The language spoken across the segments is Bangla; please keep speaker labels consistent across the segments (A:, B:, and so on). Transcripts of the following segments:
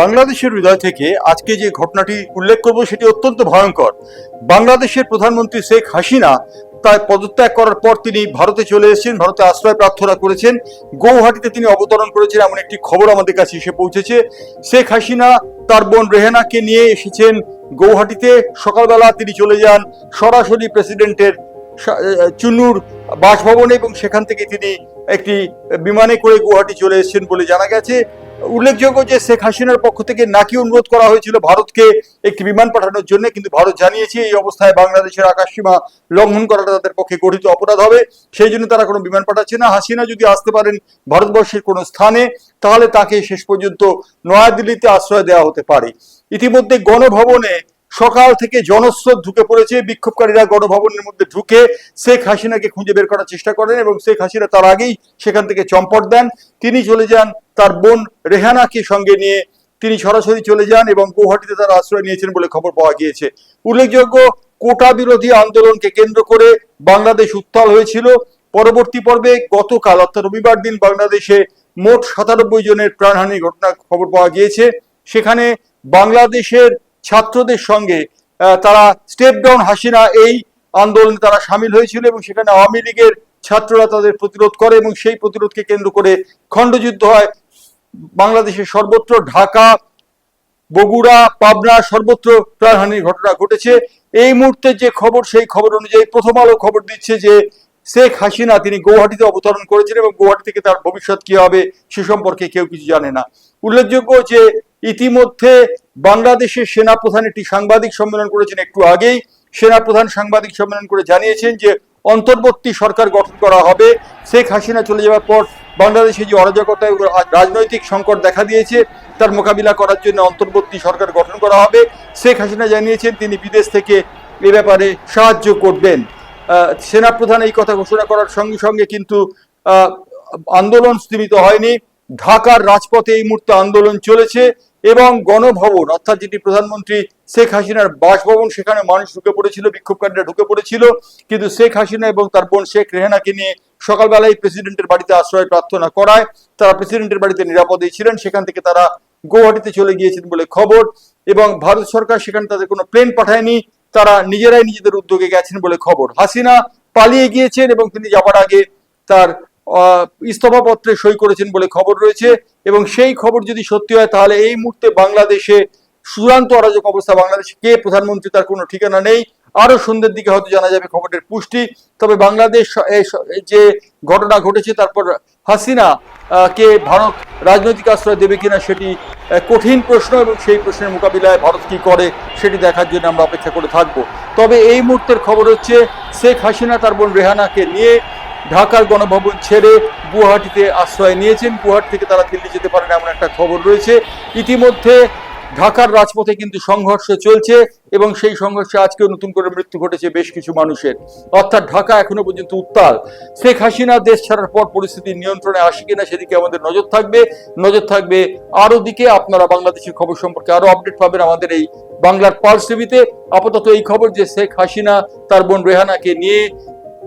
A: বাংলাদেশের হৃদয় থেকে আজকে যে ঘটনাটি উল্লেখ করব সেটি অত্যন্ত ভয়ঙ্কর। বাংলাদেশের প্রধানমন্ত্রী শেখ হাসিনা তার পদত্যাগ করার পর তিনি ভারতে চলে এসেছেন, ভারতে আশ্রয় প্রার্থনা করেছেন। গৌহাটিতে তিনি অবতরণ করেছেন এমন একটি খবর আমাদের কাছে এসে পৌঁছেছে। শেখ হাসিনা তার বোন রেহেনাকে নিয়ে এসেছেন গৌহাটিতে। সকালবেলা তিনি চলে যান সরাসরি প্রেসিডেন্টের চুন্নুর বাসভবনে এবং সেখান থেকে তিনি একটি বিমানে করে গুয়াহাটি চলে এসেছেন বলে জানা গেছে। উল্লেখযোগ্য যে শেখ হাসিনার পক্ষ থেকে নাকি অনুরোধ করা হয়েছিল ভারতকে একটি বিমান পাঠানোর জন্য, কিন্তু ভারত জানিয়েছে এই অবস্থায় বাংলাদেশের আকাশসীমা লঙ্ঘন করাটা তাদের পক্ষে গঠিত অপরাধ হবে। সেই জন্য তারা কোনো বিমান পাঠাচ্ছে না। হাসিনা যদি আসতে পারেন ভারতবর্ষের কোনো স্থানে, তাহলে তাকে শেষ পর্যন্ত নয়াদিল্লিতে আশ্রয় দেওয়া হতে পারে। ইতিমধ্যে গণভবনে সকাল থেকে জনস্রোত ঢুকে পড়েছে। বিক্ষোভকারীরা গণভবনের মধ্যে ঢুকে শেখ হাসিনাকে খুঁজে বের করার চেষ্টা করেন এবং শেখ হাসিনা তার আগেই সেখান থেকে চম্পট দেন। তিনি চলে যান তার বোন রেহানাকে সঙ্গে নিয়ে। তিনি সরাসরি চলে যান এবং গৌহাটিতে তারা আশ্রয় নিয়েছেন বলে খবর পাওয়া গিয়েছে। উল্লেখযোগ্য, কোটা বিরোধী আন্দোলনকে কেন্দ্র করে বাংলাদেশ উত্তাল হয়েছিল। পরবর্তী পর্বে গতকাল, অর্থাৎ রবিবার দিন, বাংলাদেশে মোট সাতানব্বই জনের প্রাণহানির ঘটনা খবর পাওয়া গিয়েছে। সেখানে বাংলাদেশের ছাত্রদের সঙ্গে তারা স্টেপ ডাউন হাসিনা এই আন্দোলনে তারা সামিল হয়েছিল এবং সেখানে আওয়ামী লীগের ছাত্ররা তাদের প্রতিরোধ করে এবং সেই প্রতিরোধকে কেন্দ্র করে খণ্ডযুদ্ধ হয়। বাংলাদেশের সর্বত্র ঢাকা, বগুড়া, পাবনা সর্বত্র প্রাণহানির ঘটনা ঘটেছে। এই মুহূর্তে যে খবর, সেই খবর অনুযায়ী প্রথম আলো খবর দিচ্ছে যে শেখ হাসিনা তিনি গৌহাটিতে অবতরণ করেছেন এবং গৌহাটি থেকে তার ভবিষ্যৎ কি হবে সে সম্পর্কে কেউ কিছু জানে না। উল্লেখযোগ্য যে ইতিমধ্যে বাংলাদেশের সেনাপ্রধান একটি সাংবাদিক সম্মেলন করেছেন একটু আগেই। সেনাপ্রধান সাংবাদিক সম্মেলন করে জানিয়েছেন যে অন্তর্বর্তী সরকার গঠন করা হবে। শেখ হাসিনা চলে যাওয়ার পর বাংলাদেশে যে অরাজকতা রাজনৈতিক সংকট দেখা দিয়েছে, তার মোকাবিলা করার জন্য অন্তর্বর্তী সরকার গঠন করা হবে। শেখ হাসিনা জানিয়েছেন তিনি বিদেশ থেকে এ ব্যাপারে সাহায্য করবেন। সেনাপ্রধান এই কথা ঘোষণা করার সঙ্গে সঙ্গে কিন্তু আন্দোলন স্থিমিত হয়নি। ঢাকার রাজপথে এই মুহূর্তে আন্দোলন চলেছে। এবং গণভবন, অর্থাৎ যেটি প্রধানমন্ত্রী শেখ হাসিনার বাসভবন, সেখানে মানুষ ঢুকে পড়েছিল, বিক্ষোভকারীরা ঢুকে পড়েছিল। কিন্তু শেখ হাসিনা এবং তার বোন শেখ রেহানাকে নিয়ে সকালবেলায় প্রেসিডেন্টের বাড়িতে আশ্রয় প্রার্থনা করায়। তারা প্রেসিডেন্টের বাড়িতে নিরাপদেই ছিলেন, সেখান থেকে তারা গৌহাটিতে চলে গিয়েছেন বলে খবর। এবং ভারত সরকার সেখানে তাদের কোনো প্লেন পাঠায়নি, তারা নিজেরাই নিজেদের উদ্যোগে গেছেন বলে খবর। হাসিনা পালিয়ে গিয়েছেন এবং তিনি যাবার আগে তার ইস্তফাপত্রে সই করেছেন বলে খবর রয়েছে এবং সেই খবর যদি সত্যি হয়, তাহলে এই মুহূর্তে বাংলাদেশে চূড়ান্ত অরাজক অবস্থা বাংলাদেশে কে? প্রধানমন্ত্রী, তার কোনো ঠিকানা নেই। আরও সন্ধ্যের দিকে হয়তো জানা যাবে খবরের পুষ্টি। তবে বাংলাদেশ যে ঘটনা ঘটেছে, তারপর হাসিনা কে ভারত রাজনৈতিক আশ্রয় দেবে কিনা সেটি কঠিন প্রশ্ন এবং সেই প্রশ্নের মোকাবিলায় ভারত কি করে সেটি দেখার জন্য আমরা অপেক্ষা করে থাকব। তবে এই মুহূর্তের খবর হচ্ছে, শেখ হাসিনা, তার বোন রেহানাকে নিয়ে ঢাকার গণভবন ছেড়ে গুয়াহাটিতে আশ্রয় নিয়েছেন। গুয়াহাটি থেকে তারা দিল্লি যেতে পারেন এমন একটা খবর রয়েছে। ইতিমধ্যে ঢাকার রাজপথে কিন্তু সংঘর্ষ চলছে এবং সেই সংঘর্ষে আজকেও নতুন করে মৃত্যু ঘটেছে বেশ কিছু মানুষের। অর্থাৎ ঢাকা এখনও পর্যন্ত উত্তাল। শেখ হাসিনা দেশ ছাড়ার পর পরিস্থিতি নিয়ন্ত্রণে আসে কিনা সেদিকে আমাদের নজর থাকবে। নজর থাকবে আরও দিকে। আপনারা বাংলাদেশের খবর সম্পর্কে আরও আপডেট পাবেন আমাদের এই বাংলার পালস টিভিতে। আপাতত এই খবর যে শেখ হাসিনা, তার বোন রেহানাকে নিয়ে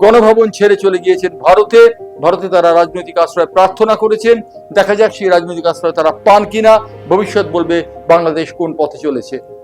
A: গণভবন ছেড়ে চলে গিয়েছেন ভারতে। ভারতে তারা রাজনৈতিক আশ্রয় প্রার্থনা করেছেন। দেখা যাক সেই রাজনৈতিক আশ্রয় তারা পান কিনা। ভবিষ্যৎ বলবে বাংলাদেশ কোন পথে চলেছে।